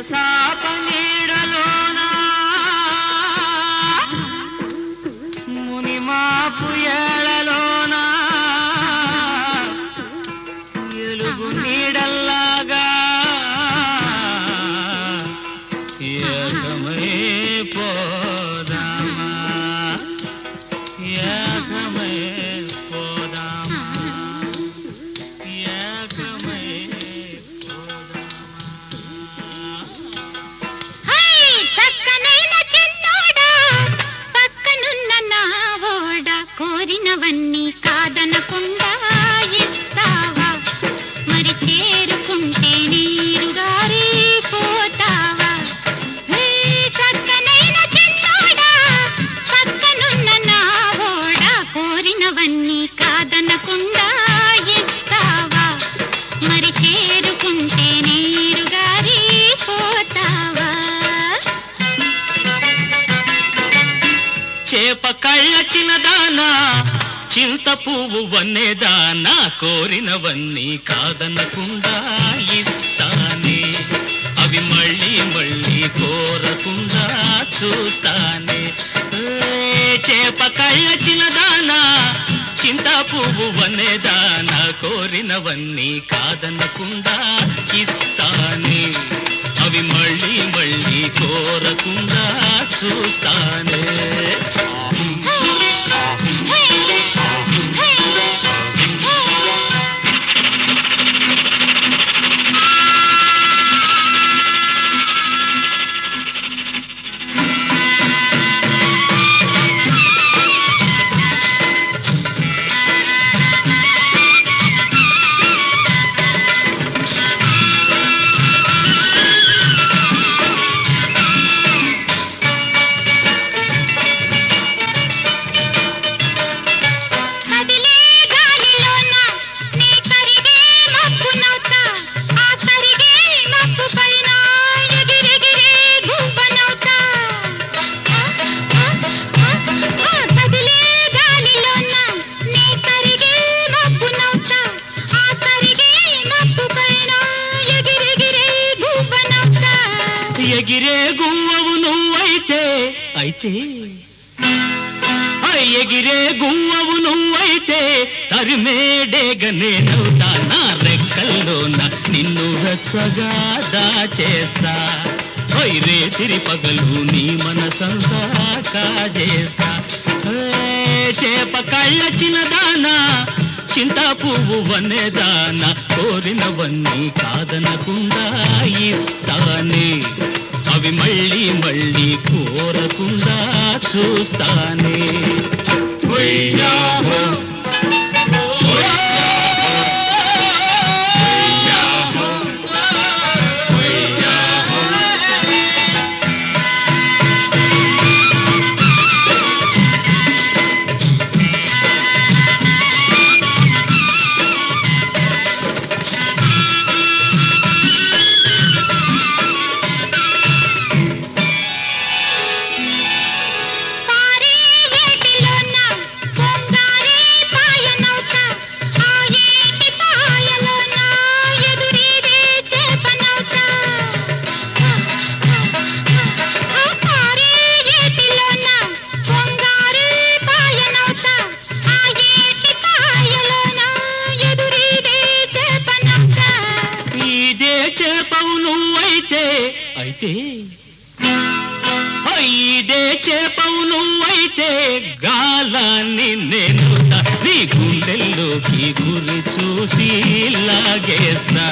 సరసాప నీడలోనా మునిమాపు ఏళలోనా ఎలుగు నీడల్లాగా? ఏకమై చేప కళ్ళ చిన్నదానా చింత పువ్వు వన్నేదానా కోరినవన్నీ కాదనకుండా ఇస్తానే. అవి మళ్ళీ మళ్ళీ కోరకుండా చూస్తానే. చేప కళ్ళ చిన్నదానా చింత పువ్వు వన్నేదానా కోరినవన్నీ కాదనకుండా ఇస్తానే. అవి మళ్ళీ మళ్ళీ కోరకుండా చూస్తానే. ఎగిరే గువ్వవు నువ్వైతే. అయితే. ఎగిరే గువ్వవు నువ్వైతే. తరిమేడేగ నేనవుతా నా రెక్కల్లోన నిన్ను రచ్చగా దాచేస్తా. ఓయ్ రేతిరి పగలు నీ మనసంతా కాజేస్తా. చేప కళ్ళ చిన్నదానా చింత పువ్వు వన్నెదానా కోరినవన్నీ కాదనకుండా ఇస్తానే. కోరకుండా చూస్తానే. అయితే ఇదే చేపవు నువ్వైతే గాలాన్ని నేను నీ గుండెల్లోకి గురి చూసి లాగేస్తా